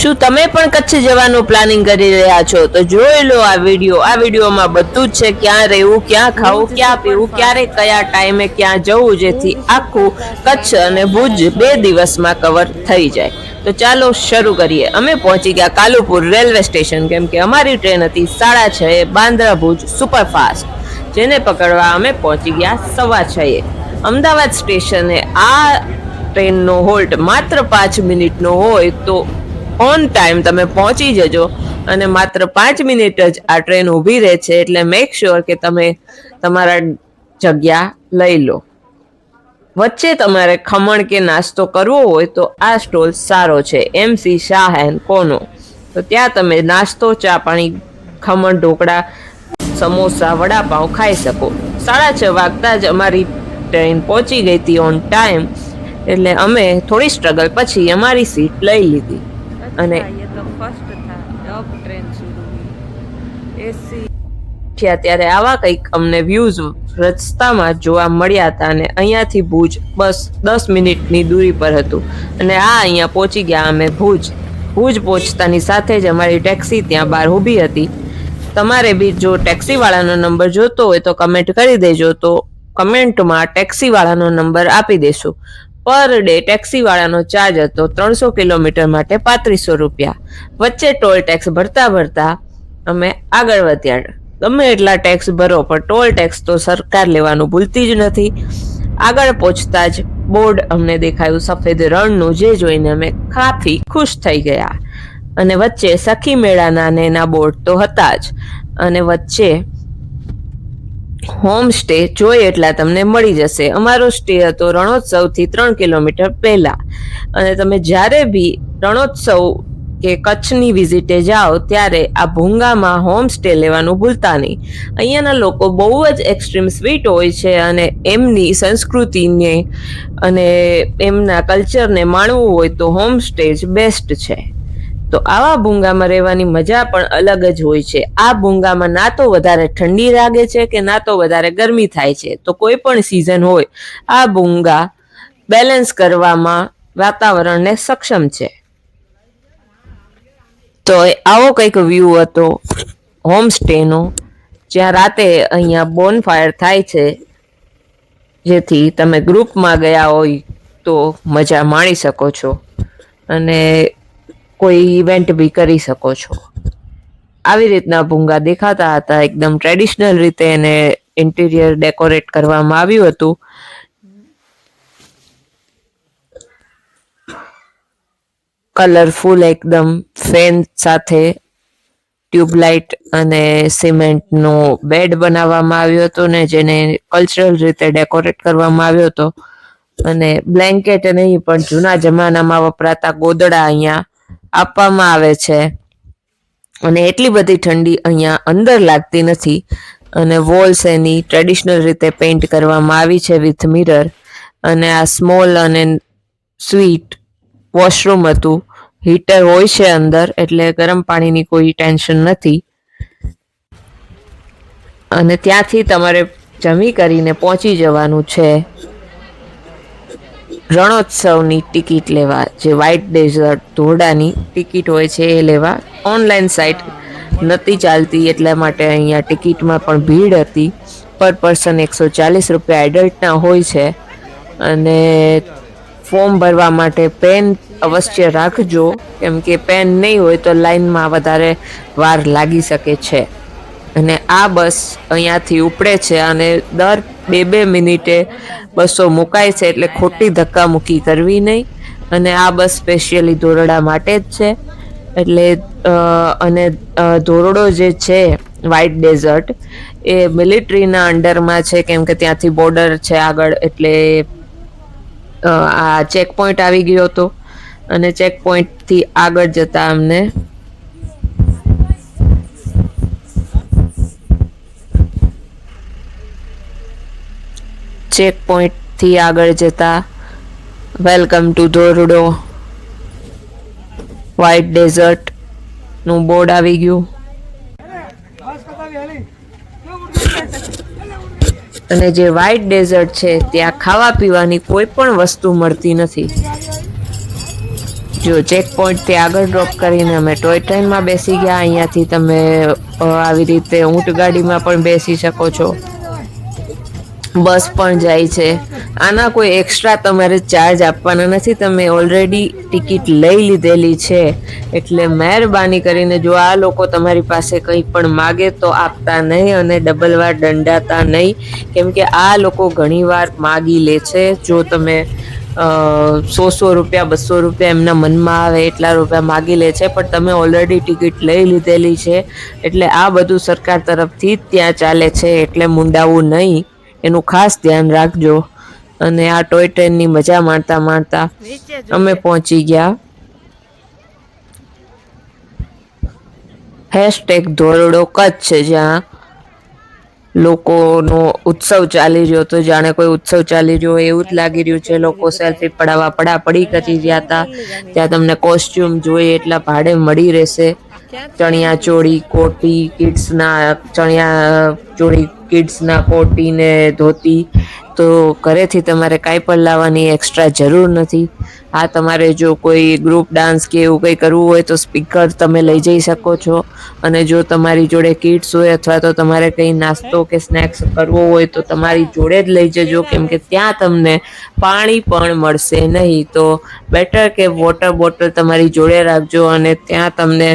શું તમે પણ કચ્છ જવાનું પ્લાનિંગ કરી રહ્યા છો? તો જોઈ લો આ વીડિયો આ વિડીયોમાં બધું જ છે. ક્યાં રહેવું ક્યાં ખાવું ક્યાં પીવું ક્યારે કયા ટાઈમે ક્યાં જવું જેથી આખું કચ્છ અને ભુજ બે દિવસમાં કવર થઈ જાય. તો ચાલો શરૂ કરીએ. અમે પહોંચી ગયા કાલુપુર રેલવે સ્ટેશન કેમ કે અમારી ટ્રેન હતી સાડા છ એ બાંદ્રા ભુજ સુપરફાસ્ટ જેને પકડવા અમે પહોંચી ગયા સવા છ એ. અમદાવાદ સ્ટેશને આ ટ્રેનનો હોલ્ટ માત્ર પાંચ મિનિટનો હોય તો ઓન ટાઈમ તમે પહોંચી જજો અને માત્ર પાંચ મિનિટ જ આ ટ્રેન ઊભી રહે છે એટલે મેક શ્યોર કે તમે તમારા જગ્યા લઈ લો. વચ્ચે તમારે ખમણ કે નાસ્તો કરવો હોય તો આ સ્ટોલ સારો છે. એમસી શાહ એન્ડ કોનો તો ત્યાં તમે નાસ્તો, ચા પાણી, ખમણ, ઢોકળા, સમોસા, વડાપાઉં ખાઈ શકો. સાડા છ વાગતા જ અમારી ટ્રેન પહોંચી ગઈ હતી ઓન ટાઈમ એટલે અમે થોડી સ્ટ્રગલ પછી અમારી સીટ લઈ લીધી. અને ત્યારે આવા કંઈક અમને વ્યૂઝ રસ્તામાં જોવા મળ્યા હતા અને અહીંયાથી ભુજ બસ દસ મિનિટની દૂરી પર હતું. અને આ અહીંયા પહોંચી ગયા અમે ભુજ. ભુજ પહોંચતાની સાથે જ અમારી ટેક્સી ત્યાં બહાર ઊભી હતી. તમારે બી જો ટેક્સીવાળાનો નંબર જોતો હોય તો કમેન્ટ કરી દેજો. તો કમેન્ટમાં ટેક્સીવાળાનો નંબર આપી દેશું. પર ડે ટેક્સીવાળાનો ચાર્જ હતો ત્રણસો કિલોમીટર માટે પાંત્રીસો રૂપિયા. વચ્ચે ટોલ ટેક્સ ભરતા ભરતા અમે આગળ વધ્યા. ગમે એટલા ટેક્સ ભરો, પણ ટોલ ટેક્સ તો સરકાર લેવાનું ભૂલતી જ નથી. આગળ પહોંચતા જ બોર્ડ અમને દેખાયું સફેદ રણનું, જે જોઈને અમે કાફી ખુશ થઈ ગયા. અને વચ્ચે સખી મેળાના ને એના બોર્ડ તો હતા જ. અને વચ્ચે હોમ સ્ટે જોઈએ એટલા તમને મળી જશે. અમારો સ્ટે હતો રણોત્સવથી ત્રણ કિલોમીટર પહેલા. અને તમે જ્યારે બી રણોત્સવ કે કચ્છની વિઝિટે જાઓ, ત્યારે આ ભૂંગામાં હોમ સ્ટે લેવાનું ભૂલતા નહીં. અહીંયાના લોકો બહુ જ એક્સ્ટ્રીમ સ્વીટ હોય છે અને એમની સંસ્કૃતિને અને એમના કલ્ચરને માણવું હોય તો હોમ સ્ટે જ બેસ્ટ છે. તો આવા ભૂંગામાં રહેવાની મજા પણ અલગ જ હોય છે. આ ભૂંગામાં ના તો વધારે ઠંડી લાગે છે કે ના તો વધારે ગરમી થાય છે. તો કોઈ પણ સિઝન હોય, આ ભૂંગા બેલેન્સ કરવામાં વાતાવરણને સક્ષમ છે. તો આવો કંઈક વ્યૂ હતો હોમસ્ટેનો જ્યાં રાતે અહીંયા બોન ફાયર થાય છે. જેથી તમે ગ્રુપમાં ગયા હોય તો મજા માણી શકો છો. અને કોઈ ઇવેન્ટ બી કરી શકો છો. આવી રીતના ભૂંગા દેખાતા હતા, એકદમ ટ્રેડિશનલ રીતે એને ઇન્ટિરિયર ડેકોરેટ કરવામાં આવ્યું હતું. કલરફુલ એકદમ ફેન સાથે ટ્યુબલાઇટ અને સિમેન્ટનો બેડ બનાવવામાં આવ્યો હતો ને જેને કલ્ચરલ રીતે ડેકોરેટ કરવામાં આવ્યો હતો. અને બ્લેન્કેટ નહીં પણ જૂના જમાનામાં વપરાતા ગોદડા અહીંયા આપવામાં આવે છે. અને એટલી બધી ઠંડી અહીંયા અંદર લાગતી નથી. અને વોલ્સ એની ટ્રેડિશનલ રીતે પેઇન્ટ કરવામાં આવી છે વિથ મિરર અને આ સ્મોલ અને સ્વીટ વોશરૂમ હતું. હીટર હોય છે અંદર, એટલે ગરમ પાણીની કોઈ ટેન્શન નથી. અને ત્યાંથી તમારે જમી કરીને પહોંચી જવાનું છે. રણોત્સવની ટિકિટ લેવા, જે વ્હાઇટ ડેઝર્ટ ધોરડાની ટિકિટ હોય છે એ લેવા. ઓનલાઈન સાઇટ નથી ચાલતી એટલા માટે અહીંયા ટિકિટમાં પણ ભીડ હતી. પર પર્સન એકસો ચાલીસ રૂપિયા એડલ્ટના હોય છે. અને ફોર્મ ભરવા માટે પેન અવશ્ય રાખજો. કેમ કે પેન નહીં હોય તો લાઇનમાં વધારે વાર લાગી શકે છે. અને આ બસ અહીંયાથી ઉપડે છે અને દર બે બે મિનિટે બસો મુકાય છે એટલે ખોટી ધક્કામુક્કી કરવી નહીં. અને આ બસ સ્પેશિયલી ધોરડા માટે જ છે. એટલે અને ધોરડો જે છે વ્હાઇટ ડેઝર્ટ એ મિલિટરીના અંડરમાં છે, કેમ કે ત્યાંથી બોર્ડર છે આગળ, એટલે આ ચેક પોઈન્ટ આવી ગયો હતો. અને ચેક પોઈન્ટથી આગળ જતાં અમને ચેક પોઈન્ટથી આગળ જતા, વેલકમ ટુ ધોરડો. વ્હાઇટ ડેઝર્ટનું બોર્ડ આવી ગયું. અને જે વ્હાઇટ ડેઝર્ટ છે, ત્યાં ખાવા પીવાની કોઈ પણ વસ્તુ મળતી નથી. જો ચેક પોઈન્ટથી આગળ ડ્રોપ કરીને અમે ટોય ટ્રેનમાં બેસી ગયા, અહીંયાથી તમે આવી રીતે ઊંટ ગાડીમાં પણ બેસી શકો છો. બસ પણ જાય છે. આના કોઈ એક્સ્ટ્રા તમારે ચાર્જ આપવાના નથી. તમે ઓલરેડી ટિકિટ લઈ લીધેલી છે. એટલે મહેરબાની કરીને જો આ લોકો તમારી પાસે કંઈ પણ માગે તો આપતા નહીં અને ડબલ વાર દંડાતા નહીં. કેમ કે આ લોકો ઘણીવાર માગી લે છે. જો તમે સો સો રૂપિયા, બસો રૂપિયા એમના મનમાં આવે એટલા રૂપિયા માગી લે છે. પણ તમે ઓલરેડી ટિકિટ લઈ લીધેલી છે. એટલે આ બધું સરકાર તરફથી ત્યાં ચાલે છે. એટલે મુંડાવું નહીં. એનું ખાસ ધ્યાન રાખજો. અને આ ટોય ટ્રેનની મજા માણતા માણતા અમે પહોંચી ગયા. હેશટેગ ધોરડો કચ્છ જ્યાં લોકોનો ઉત્સવ ચાલી રહ્યો હતો. જાણે કોઈ ઉત્સવ ચાલી રહ્યો હોય એવું જ લાગી રહ્યું છે. લોકો સેલ્ફી પડાવવા પડાપડી કરી રહ્યા હતા. ત્યાં તમને કોસ્ચ્યુમ જોઈએ એટલા ભાડે મળી રહેશે. ચણિયા ચોળી કોટી કિડ્સના ચણિયા ચોળી કિડ્સના કોટી ને ધોતી, તો ઘરેથી તમારે કાંઈ પણ લાવવાની એક્સ્ટ્રા જરૂર નથી. આ તમારે જો કોઈ ગ્રુપ ડાન્સ કે એવું કંઈ કરવું હોય તો સ્પીકર તમે લઈ જઈ શકો છો. અને જો તમારી જોડે કિડ્સ હોય અથવા તો તમારે કંઈ નાસ્તો કે સ્નેક્સ કરવો હોય તો તમારી જોડે જ લઈ જજો, કેમ કે ત્યાં તમને પાણી પણ મળશે નહીં. તો બેટર કે વોટર બોટલ તમારી જોડે રાખજો અને ત્યાં તમને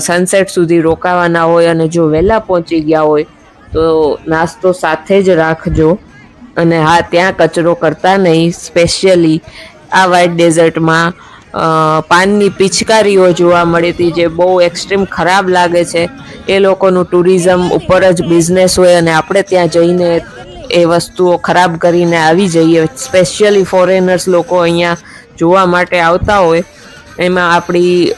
સનસેટ સુધી રોકાવાના હોય અને જો વહેલા પહોંચી ગયા હોય, તો નાસ્તો સાથે જ રાખજો. અને હા, ત્યાં કચરો કરતા નહીં સ્પેશિયલી આ વાઇટ ડેઝર્ટમાં પાનની પિચકારીઓ જોવા મળી હતી જે બહુ એક્સ્ટ્રીમ ખરાબ લાગે છે. એ લોકોનું ટુરિઝમ ઉપર જ બિઝનેસ હોય અને આપણે ત્યાં જઈને એ વસ્તુઓ ખરાબ કરીને આવી જઈએ. સ્પેશિયલી ફોરેનર્સ લોકો અહીંયા જોવા માટે આવતા હોય. એમાં આપણી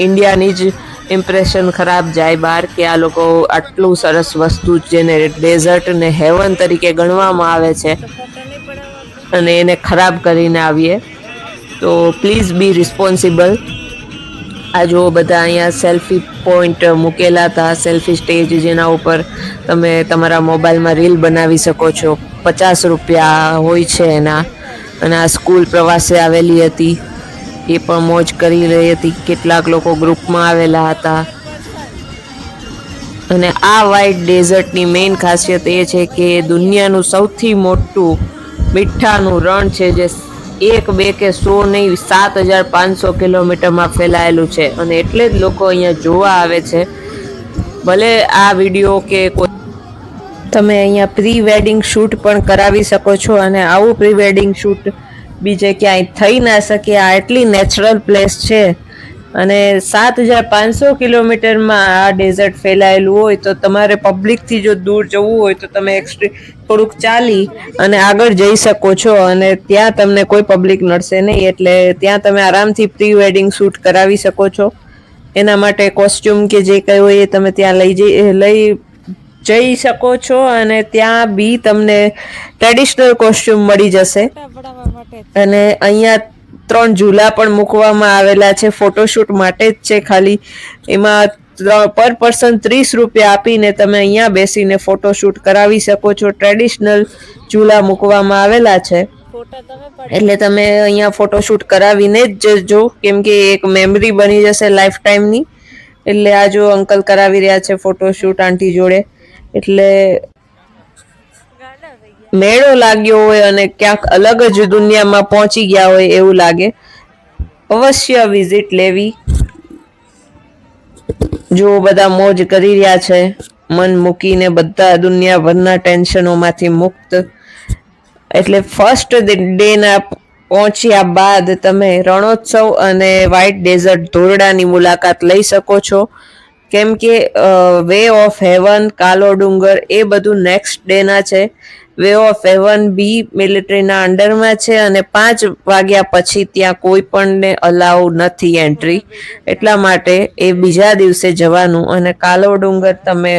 ઇન્ડિયાની જ ઇમ્પ્રેશન ખરાબ જાય બહાર કે આ લોકો આટલું સરસ વસ્તુ જેને ડેઝર્ટ ને હેવન તરીકે ગણવામાં આવે છે. અને એને ખરાબ કરીને આવીએ. તો પ્લીઝ બી રિસ્પોન્સિબલ આ જો બધા અહીંયા સેલ્ફી પોઈન્ટ મૂકેલા હતા સેલ્ફી સ્ટેજ જેના ઉપર તમે તમારા મોબાઈલમાં રીલ બનાવી શકો છો. પચાસ રૂપિયા હોય છે એના. અને આ સ્કૂલ પ્રવાસે આવેલી હતી. એ પણ મોજ કરી રહી હતી. કેટલાક લોકો ગ્રુપમાં આવેલા હતા. અને આ વ્હાઇટ ડેઝર્ટની મેઇન ખાસિયત એ છે કે દુનિયાનું સૌથી મોટું મીઠાનું રણ છે જે એક, બે કે સો નહીં, સાત હજાર પાંચસો કિલોમીટરમાં ફેલાયેલું છે. અને એટલે જ લોકો અહીંયા જોવા આવે છે. ભલે આ વીડિયો કે કોઈ તમે અહીંયા પ્રી વેડિંગ શૂટ પણ કરાવી શકો છો અને આવું પ્રી વેડિંગ શૂટ બીજે ક્યાંય થઈ ના શકે, આ એટલી નેચરલ પ્લેસ છે. અને સાત હજાર પાંચસો કિલોમીટરમાં આ ડેઝર્ટ ફેલાયેલું હોય તો તમારે પબ્લિકથી જો દૂર જવું હોય તો તમે એક્સ્ટ્રી થોડુંક ચાલી અને આગળ જઈ શકો છો અને ત્યાં તમને કોઈ પબ્લિક નડશે નહીં. એટલે ત્યાં તમે આરામથી પ્રી વેડિંગ શૂટ કરાવી શકો છો. એના માટે કોસ્ટ્યુમ કે જે કંઈ હોય એ તમે ત્યાં લઈ જઈ લઈ જઈ શકો છો અને ત્યાં બી તમને ટ્રેડિશનલ કોસ્ટ્યુમ મળી જશે. અને અહીંયા ત્રણ ઝૂલા પણ મૂકવામાં આવેલા છે. ફોટોશૂટ માટે જ છે ખાલી. એમાં પર પર્સન ત્રીસ રૂપિયા આપીને તમે અહીંયા બેસીને ફોટોશૂટ કરાવી શકો છો. ટ્રેડિશનલ ઝૂલા મૂકવામાં આવેલા છે. એટલે તમે અહીંયા ફોટોશૂટ કરાવીને જ જજો. કેમ કે એક મેમરી બની જશે લાઈફ ટાઈમની એટલે આ જો અંકલ કરાવી રહ્યા છે ફોટોશૂટ આંટી જોડે. એટલે મેળો લાગ્યો હોય અને ક્યાંક અલગ જ દુનિયામાં પહોંચી ગયા હોય એવું લાગે. અવશ્ય વિઝિટ લેવી. જો બધા મોજ કરી રહ્યા છે. મન મૂકીને બધા દુનિયાભરના ટેન્શનોમાંથી મુક્ત. એટલે ફર્સ્ટ ડેના પહોંચ્યા બાદ તમે રણોત્સવ અને વ્હાઇટ ડેઝર્ટ ધોરડાની મુલાકાત લઈ શકો છો. કેમ કે વે ઓફ હેવન કાલો ડુંગર એ બધું નેક્સ્ટ ડેના છે. વે ઓફ હેવન બી મિલિટરીના અંડરમાં છે અને પાંચ વાગ્યા પછી ત્યાં કોઈ પણને અલાઉ નથી એન્ટ્રી એટલા માટે એ બીજા દિવસે જવાનું અને કાલો ડુંગર તમે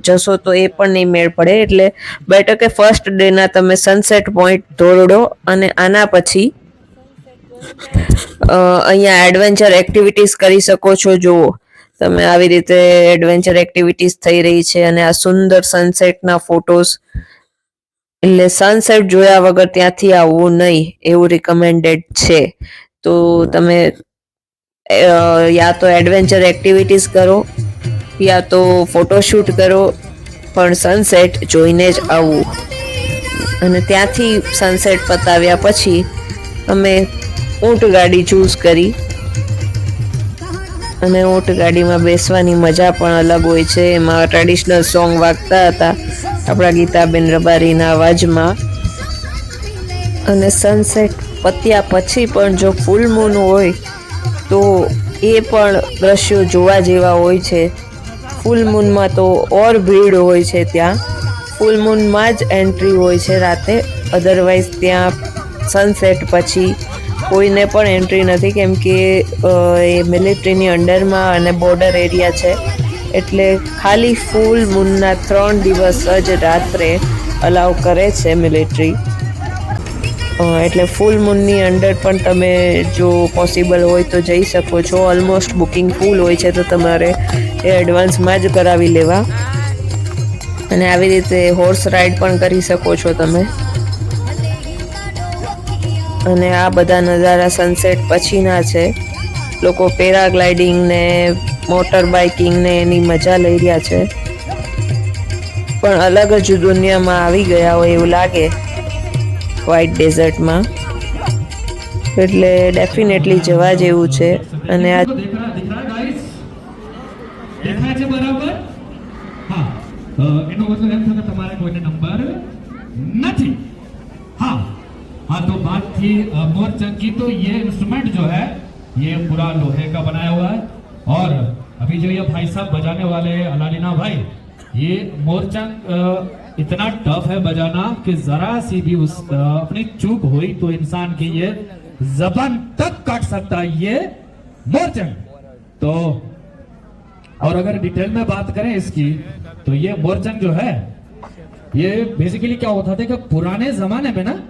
જશો તો એ પણ નહીં મેળ પડે. એટલે બેટર કે ફર્સ્ટ ડેના તમે સનસેટ પોઈન્ટ ધોરડો અને આના પછી અહીંયા એડવેન્ચર એક્ટિવિટીઝ કરી શકો છો. જુઓ, તમે આવી રીતે એડવેન્ચર એક્ટિવિટીઝ થઈ રહી છે અને આ સુંદર સનસેટના ફોટોઝ એટલે સનસેટ જોયા વગર ત્યાંથી આવવું નહીં, એવું રિકમેન્ડેડ છે. તો તમે યા તો એડવેન્ચર એક્ટિવિટીઝ કરો, યા તો ફોટોશૂટ કરો, પણ સનસેટ જોઈને જ આવવું અને ત્યાંથી સનસેટ પતાવ્યા પછી અમે ઊંટ ગાડી ચૂઝ કરી. અને ઊંટ ગાડીમાં બેસવાની મજા પણ અલગ હોય છે. એમાં ટ્રેડિશનલ સોંગ વાગતા હતા. આપણા ગીતાબેન રબારીના અવાજમાં અને સનસેટ પત્યા પછી પણ જો ફૂલ મૂન હોય, તો એ પણ દ્રશ્યો જોવા જેવા હોય છે. ફૂલ મૂનમાં તો ઓર ભીડ હોય છે ત્યાં. ફૂલ મૂનમાં જ એન્ટ્રી હોય છે રાતે. અધરવાઇઝ ત્યાં સનસેટ પછી કોઈને પણ એન્ટ્રી નથી, કેમ કે એ મિલિટરીની અંડરમાં અને બોર્ડર એરિયા છે. એટલે ખાલી ફૂલ મૂનના ત્રણ દિવસ જ રાત્રે અલાઉ કરે છે મિલિટરી. એટલે ફૂલ મૂનની અંડર પણ તમે જો પોસિબલ હોય તો જઈ શકો છો. ઓલમોસ્ટ બુકિંગ ફૂલ હોય છે તો તમારે એ એડવાન્સમાં જ કરાવી લેવા. અને આવી રીતે હોર્સ રાઈડ પણ કરી શકો છો તમે. અને આ બધા નજારા સનસેટ પછીના છે. લોકો પેરાગ્લાઇડિંગ ને મોટર બાઇકિંગ ને એની મજા લઈ રહ્યા છે પણ અલગ જ દુનિયામાં આવી ગયા હોય એવું લાગે વ્હાઇટ ડેઝર્ટમાં એટલે ડેફિનેટલી જવા જેવું છે અને આ દેખ रहा दिख रहा गाइस દેખાય છે બરાબર હા અ, એનો મતલબ એમ થયો કે તમારે કોઈને નંબર નથી हाँ हाँ तो बात थी अ, मोरचंग की तो ये इंस्ट्रूमेंट जो है ये पूरा लोहे का बनाया हुआ है और अभी जो ये भाई साहब बजाने वाले हैं अलादीना भाई, ये मोरचंग इतना टफ है बजाना कि जरा सी भी उस अपनी चूक हुई तो इंसान की ये जबान तक काट सकता है ये मोरचंग तो और अगर डिटेल में बात करें इसकी तो ये मोरचंग जो है, ये बेसिकली क्या होता था कि पुराने जमाने में ना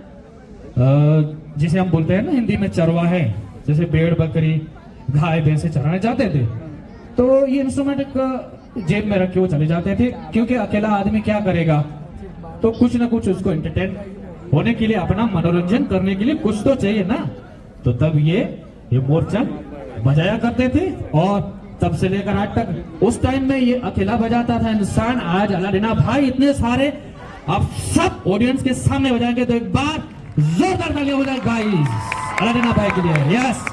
जिसे हम बोलते हैं ना हिंदी में चरवाहे जैसे भेड़ बकरी गाय भैंसे चराने जाते थे तो ये इंस्ट्रूमेंट जेब में रखे वो चले जाते थे, क्योंकि अकेला आदमी क्या करेगा? तो कुछ ना कुछ उसको एंटरटेन होने के लिए, अपना मनोरंजन करने के लिए कुछ तो चाहिए ना। तो तब ये ये मोरचंग बजाया करते थे, और तब से लेकर आज तक, उस टाइम में ये अकेला बजाता था इंसान। आज अलादीना भाई इतने सारे आप सब ऑडियंस के सामने बजाएँगे तो एक बार जोरदार तालियाँ गाइस भाई के लिए yes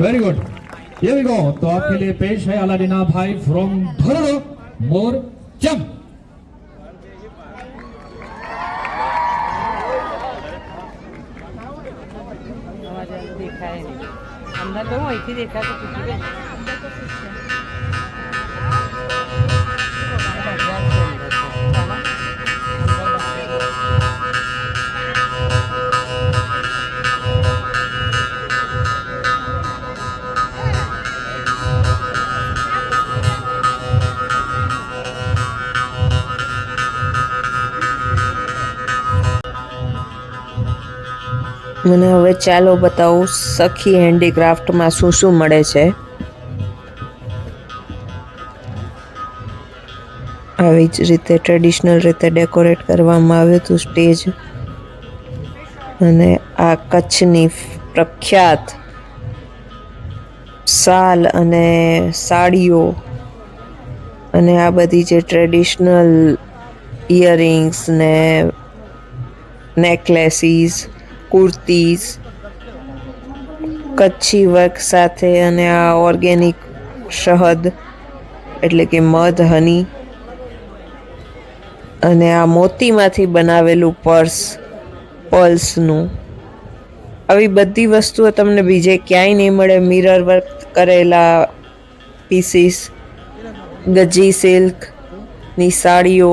very good Here we go. तो आपके लिए पेश है अलादीना भाई फ्रॉम धरो मोर जंप আমরা তো ওইটি দেখা তো મને હવે ચાલો બતાવું સખી હેન્ડીક્રાફ્ટમાં શું શું મળે છે. આવી જ રીતે ટ્રેડિશનલ રીતે ડેકોરેટ કરવામાં આવ્યું હતું સ્ટેજ. અને આ કચ્છની પ્રખ્યાત સાલ અને સાડીઓ અને આ બધી જે ટ્રેડિશનલ ઇયરિંગ્સ ને નેકલેસીસ કુર્તીઝ કચ્છી વર્ક સાથે અને આ ઓર્ગેનિક શહદ એટલે કે મધ હની અને આ મોતીમાંથી બનાવેલું પર્સ પર્લ્સનું. આવી બધી વસ્તુઓ તમને બીજે ક્યાંય નહીં મળે. મિરર વર્ક કરેલા પીસીસ ગજી સિલ્કની સાડીઓ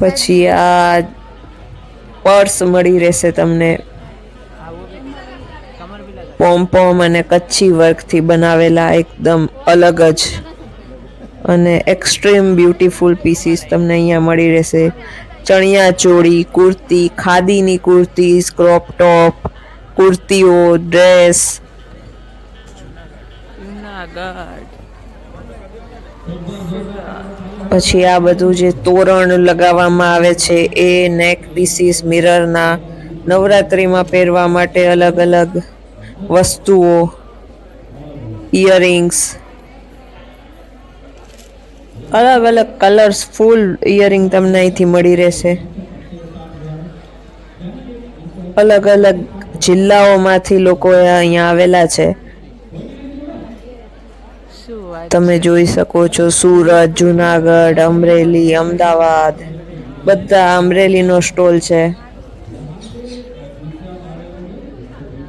પછી આ પર્સ મળી રહેશે તમને. પોમપોમ અને કચ્છી વર્કથી બનાવેલા એકદમ અલગ જ અને એક્સ્ટ્રીમ બ્યુટીફુલ પીસીસ તમને અહીંયા મળી રહેશે. ચણિયા ચોળી, કુર્તી, ખાદીની કુર્તી ક્રોપ ટોપ કુર્તીઓ ડ્રેસ જુનાગઢ. પછી આ બધું જે તોરણ લગાવવામાં આવે છે, એ નેક પીસીસ મિરરના નવરાત્રિમાં પહેરવા માટે અલગ અલગ વસ્તુઓ ઇયરિંગ્સ અલગ અલગ કલર્સ ફૂલ ઇયરિંગ તમને અહીંથી મળી રહેશે. અલગ અલગ જિલ્લાઓમાંથી લોકો અહીંયા આવેલા છે. તમે જોઈ શકો છો સુરત, જુનાગઢ, અમરેલી, અમદાવાદ. બધા અમરેલીનો સ્ટોલ છે.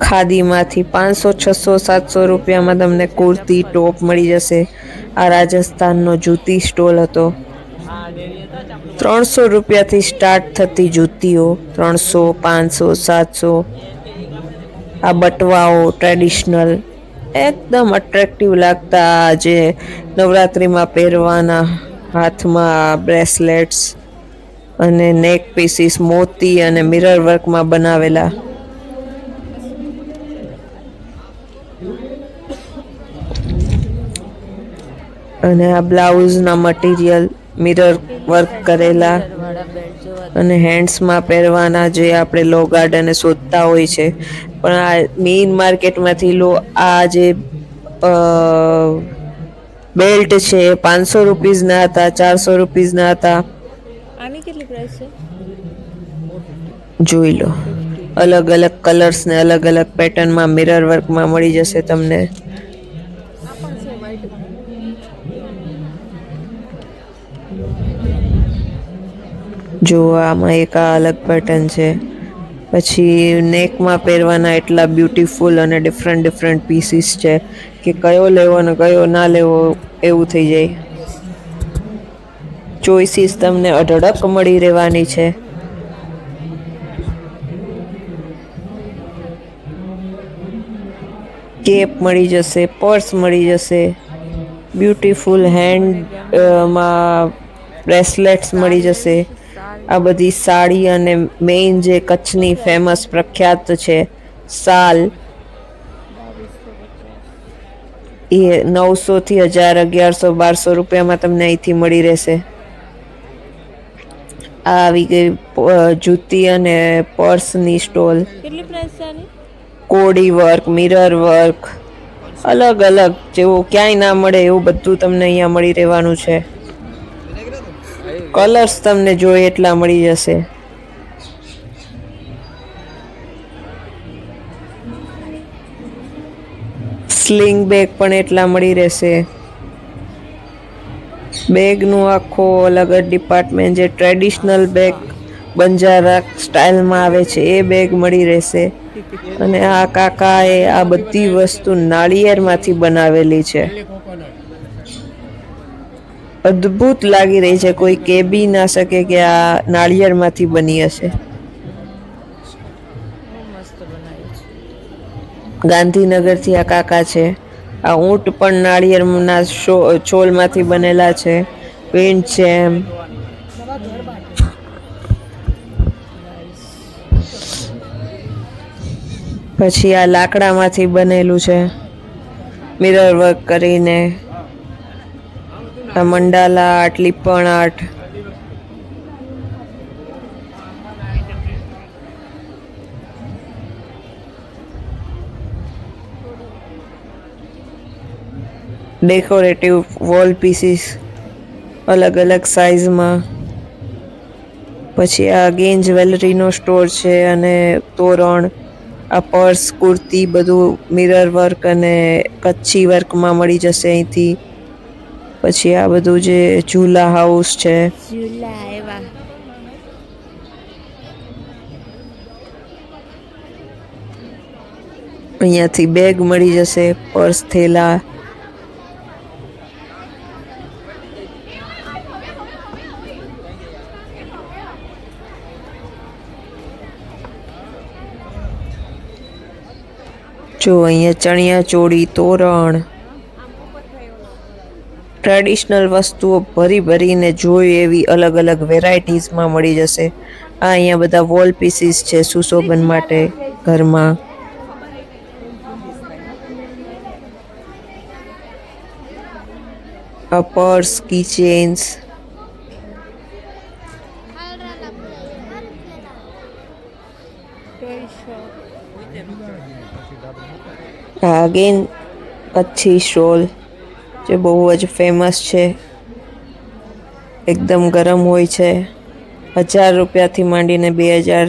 ખાદીમાંથી પાંચસો, છસો, સાતસો રૂપિયામાં તમને કુર્તી, ટોપ મળી જશે. આ રાજસ્થાનનો જૂતી સ્ટોલ હતો. ત્રણસો રૂપિયાથી સ્ટાર્ટ થતી જૂતીઓ. ત્રણસો, પાંચસો, સાતસો. આ બટવાઓ ટ્રેડિશનલ. એકદમ અટ્રેક્ટિવ લાગતા જે નવરાત્રિમાં પહેરવાના હાથમાં બ્રેસલેટ્સ અને નેક પીસીસ મોતી અને મિરર વર્કમાં બનાવેલા. અને આ બ્લાઉઝના મટીરિયલ મિરર વર્ક કરેલા અને હેન્ડ્સમાં પહેરવાના જે આપણે લો ગાર્ડ અને શોધતા હોય છે. પણ આ મેઇન માર્કેટમાંથી લો આ જે બેલ્ટ છે પાંચસો રૂપીઝના હતા ચારસો રૂપીઝના હતા. આની કેટલી પ્રાઇસ છે? જોઈ લો. અલગ અલગ કલર્સ ને અલગ અલગ પેટર્નમાં મિરર વર્કમાં મળી જશે તમને. જો આમાં એક આ અલગ પેટર્ન છે. પછી નેકમાં પહેરવાના એટલા બ્યુટીફુલ અને ડિફરન્ટ ડિફરન્ટ પીસીસ છે કે કયો લેવો અને કયો ના લેવો એવું થઈ જાય. ચોઇસીસ તમને અઢળક મળી રહેવાની છે. કેપ મળી જશે પર્સ મળી જશે. બ્યુટીફુલ હેન્ડમાં બ્રેસલેટ્સ મળી જશે. આ બધી સાડી અને મેઇન જે કચ્છની ફેમસ પ્રખ્યાત છે સાલ એ નવસો થી હજાર અગિયારસો બારસો રૂપિયામાં તમને અહીંથી મળી રહેશે. આ આવી ગઈ જૂતી અને પર્સની સ્ટોલ. કોડી વર્ક મિરર વર્ક. અલગ અલગ, જેવું ક્યાંય ના મળે એવું બધું તમને અહીંયા મળી રહેવાનું છે. કલર્સ તમને જોઈએ એટલા મળી જશે. સ્લિંગ બેગ પણ એટલા મળી રહેશે. બેગનું આખો અલગ જ ડિપાર્ટમેન્ટ જે ટ્રેડિશનલ બેગ બંજારા સ્ટાઇલમાં આવે છે, એ બેગ મળી રહેશે. અને આ કાકાએ આ બધી વસ્તુ નાળિયેરમાંથી બનાવેલી છે. અદ્ભુત લાગી રહી છે, કોઈ કે બી ના શકે કે આ નાળિયેરમાંથી બની હશે. ગાંધીનગરથી આ કાકા છે. આ ઊંટ પણ નાળિયેરના શો- છોલમાંથી બનેલા છે. પેન્ટ છે એમ. પછી આ લાકડામાંથી બનેલું છે. મિરર વર્ક કરીને. આ મંડાલા આર્ટ લીપણ આર્ટ. ડેકોરેટિવ વોલ પીસીસ અલગ અલગ સાઇઝમાં પછી આ ગેન જ્વેલરીનો સ્ટોર છે અને તોરણ. આ પર્સ કુર્તી બધું મિરર વર્ક અને કચ્છી વર્કમાં મળી જશે અહીંથી. પછી આ બધું જે ઝૂલા હાઉસ છે. ઝૂલા એવા. અહીંયાથી બેગ મળી જશે પર્સ થેલા. જો અહીંયા ચણિયા ચોળી, તોરણ ટ્રેડિશનલ વસ્તુઓ ભરી ભરીને જોઈ એવી અલગ અલગ વેરાયટીઝમાં મળી જશે. આ અહીંયા બધા વોલ પીસીસ છે સુશોભન માટે ઘરમાં. Purse key chains toy shop આ અગેન કચ્છી શોલ જે બહુ જ ફેમસ છે. એકદમ ગરમ હોય છે. હજાર રૂપિયાથી માંડીને બે હજાર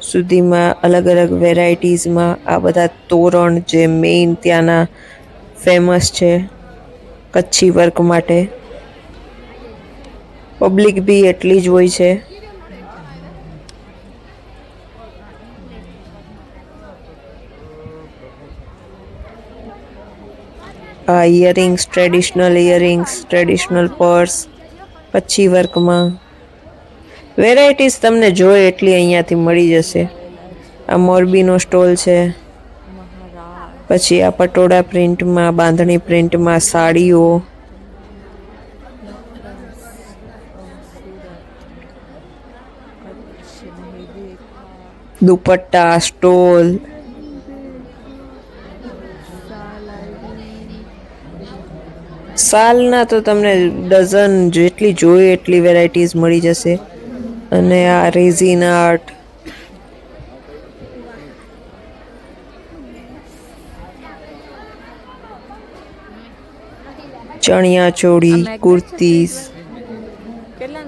સુધીમાં અલગ અલગ વેરાયટીઝમાં આ બધા તોરણ જે મેઇન ત્યાંના ફેમસ છે કચ્છી વર્ક માટે. પબ્લિક બી એટલી જ હોય છે. આ earrings traditional earrings traditional purse, પછી વર્કમાં. વેરાયટીઝ તમને જોઈએ એટલી અહીંયાથી મળી જશે. આ મોરબીનો સ્ટોલ છે. પછી આ પટોળા પ્રિન્ટમાં, બાંધણી પ્રિન્ટમાં સાડીઓ. દુપટ્ટા, સ્ટોલ. સાલના તો તમને ડઝન જેટલી જોઈએ એટલી વેરાયટીઝ મળી જશે. અને આ રેઝિન આર્ટ. ચણિયા ચોળી કુર્તીસ.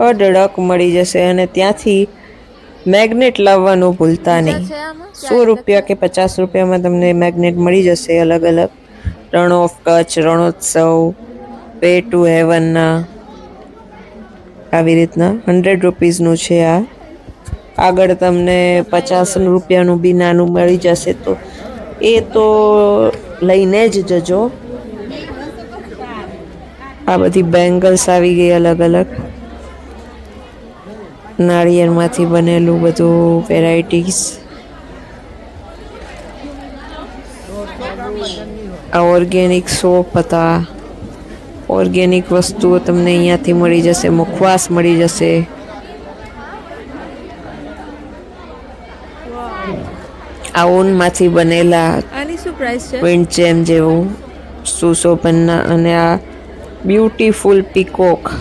અઢળક મળી જશે અને ત્યાંથી મેગ્નેટ લાવવાનું ભૂલતા નહીં. સો રૂપિયા કે પચાસ રૂપિયામાં તમને મેગ્નેટ મળી જશે અલગ અલગ. રણ ઓફ કચ્છ રણોત્સવ. પે ટુ હેવનના આવી રીતના. હંડ્રેડ રૂપીઝનું છે આ. આગળ તમને પચાસ રૂપિયાનું બી નાનું મળી જશે તો એ તો લઈને જ જજો. આ બધી બેંગલ્સ આવી ગઈ અલગ અલગ. નાળિયેરમાંથી બનેલું બધું વેરાયટીઝ. આ ઓર્ગેનિક સોપ હતા. ઓર્ગેનિક વસ્તુઓ તમને અહીંયાથી મળી જશે મુખવાસ મળી જશે. આ ઊનમાંથી બનેલા વિન્ડચેમ જેવું સુશોભનના અને આ બ્યુટીફુલ પીકોક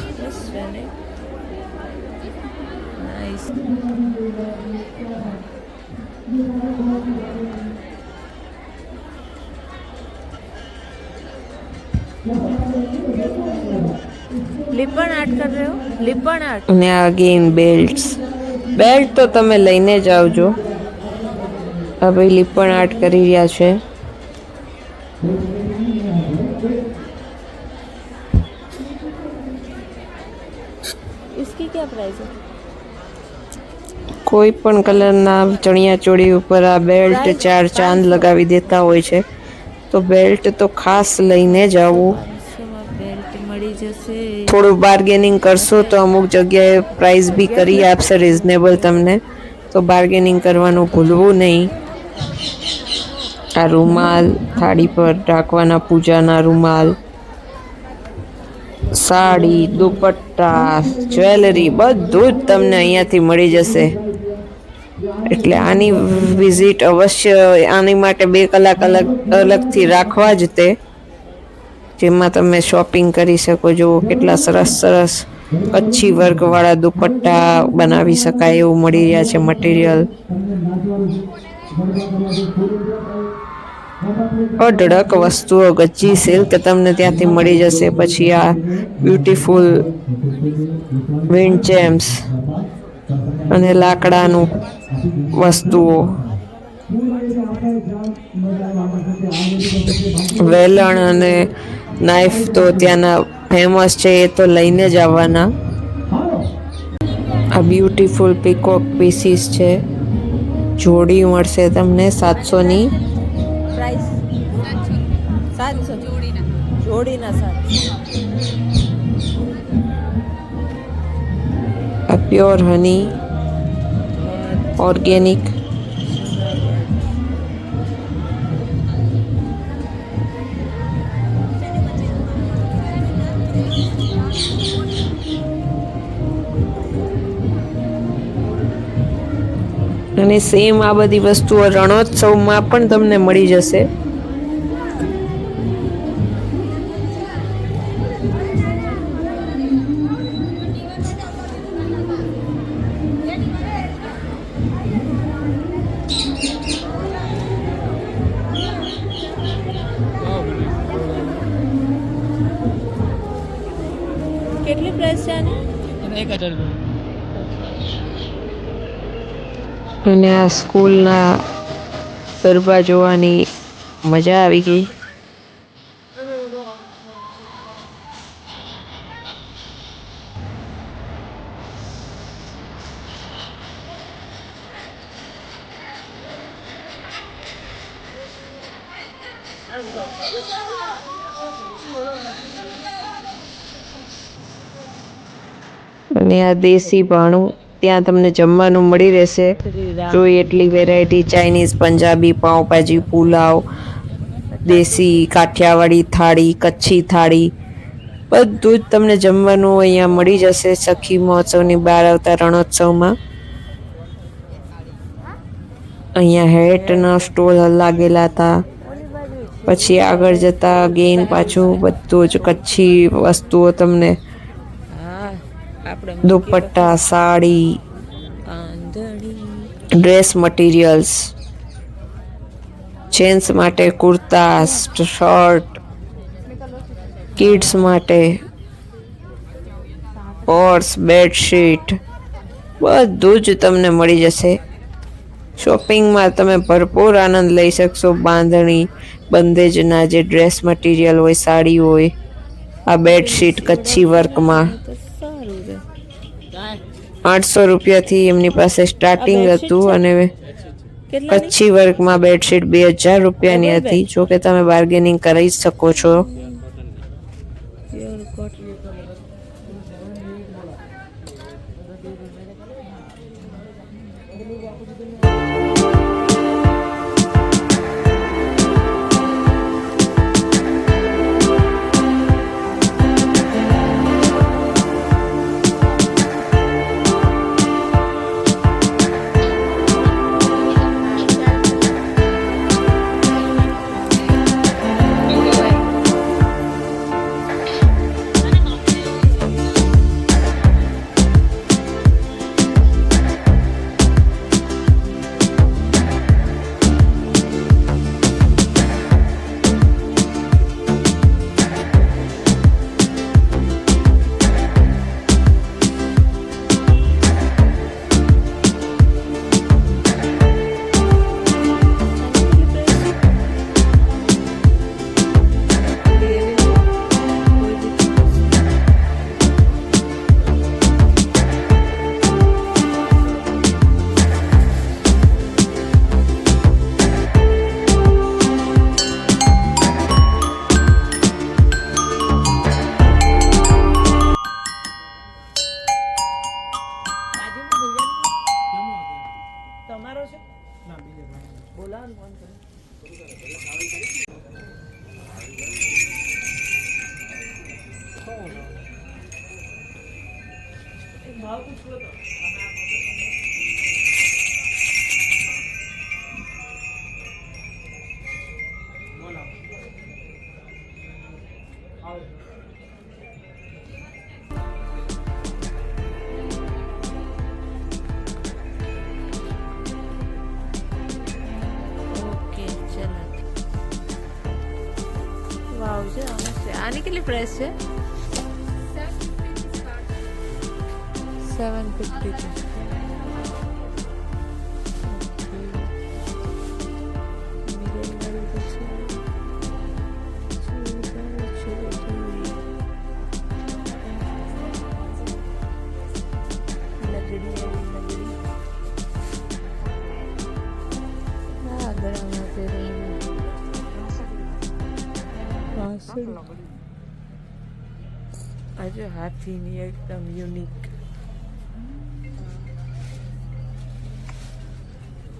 અને આ અગેન બેલ્ટ્સ બેલ્ટ તો તમે લઈને જ આવજો આ ભાઈ લીપણ આર્ટ કરી રહ્યા છે इसकी क्या प्राइस है કોઈ પણ કલરના ચણિયા ચોળી ઉપર આ બેલ્ટ ચાર ચાંદ લગાવી દેતા હોય છે તો બેલ્ટ તો ખાસ લઈને જ આવવું સોમાં બેલ્ટ મળી જશે થોડું બાર્ગેનિંગ કરશો તો અમુક જગ્યાએ પ્રાઇસ બી કરી આપશે રિઝનેબલ તમને. તો બાર્ગેનિંગ કરવાનું ભૂલવું નહીં. આ રૂમાલ, થાળી પર રાખવાના પૂજાના રૂમાલ, સાડી, દુપટ્ટા જ્વેલરી બધું જ તમને અહીંયાથી મળી જશે. એટલે આની વિઝિટ અવશ્ય આની માટે બે કલાક અલગ, અલગથી રાખવા જ તે. જેમાં તમે શોપિંગ કરી શકો જો કેટલા સરસ સરસ કચ્છી વર્કવાળા દુપટ્ટા બનાવી શકાય એવું મળી રહ્યા છે મટીરિયલ અઢળક વસ્તુઓ ગચ્ચી સિલ્ક તમને ત્યાંથી મળી જશે. પછી આ બ્યુટીફુલ વિન્ડ ચેમ્સ અને લાકડાનું વસ્તુઓ. વેલણ અને નાઈફ તો ત્યાંના ફેમસ છે એ તો લઈને જ આવવાના. આ બ્યુટીફુલ પીકોક પીસીસ છે. જોડી મળશે તમને સાતસોની. પ્રાઇસ સાતસો. જોડીના. જોડીના સાતસો આ પ્યોર હની ઓર્ગેનિક અને સેમ આ બધી વસ્તુઓ રણોત્સવમાં પણ તમને મળી જશે. કેટલી પ્રાઇસ છે એક હજાર અને આ સ્કૂલના ગરબા જોવાની મજા આવી ગઈ. અને આ દેશી ભાણું ત્યાં તમને જમવાનું મળી રહેશે. જોઈએ એટલી વેરાયટી ચાઇનીઝ પંજાબી પાઉંભાજી પુલાવ દેશી કાઠિયાવાડી થાળી કચ્છી થાળી બધું જ તમને જમવાનું અહીંયા મળી જશે સખી મહોત્સવની બહાર આવતા રણોત્સવમાં. અહીંયા હેટના સ્ટોલ લાગેલા હતા. પછી આગળ જતા અગેન પાછું બધું જ કચ્છી વસ્તુઓ તમને આપણે dupatta sari dress materials gents માટે કુર્તા શર્ટ કિડ્સ માટે પર્સ બેડશીટ બધું જ તમને મળી જશે. શોપિંગમાં તમે ભરપૂર આનંદ લઈ શકશો. બાંધણી બંધેજના જે ડ્રેસ મટીરિયલ હોય સાડી હોય આ બેડશીટ કચ્છી વર્કમાં. આઠસો રૂપિયાથી એમની પાસે સ્ટાર્ટિંગ હતું અને કચ્છી વર્કમાં બેડશીટ બે હજાર રૂપિયાની હતી. જો કે તમે બાર્ગેનિંગ કરી શકો છો. ઓકે ચલો વાવ છે આમાં છે આની કેટલી પ્રાઇસ છે seven fifty continue from unique.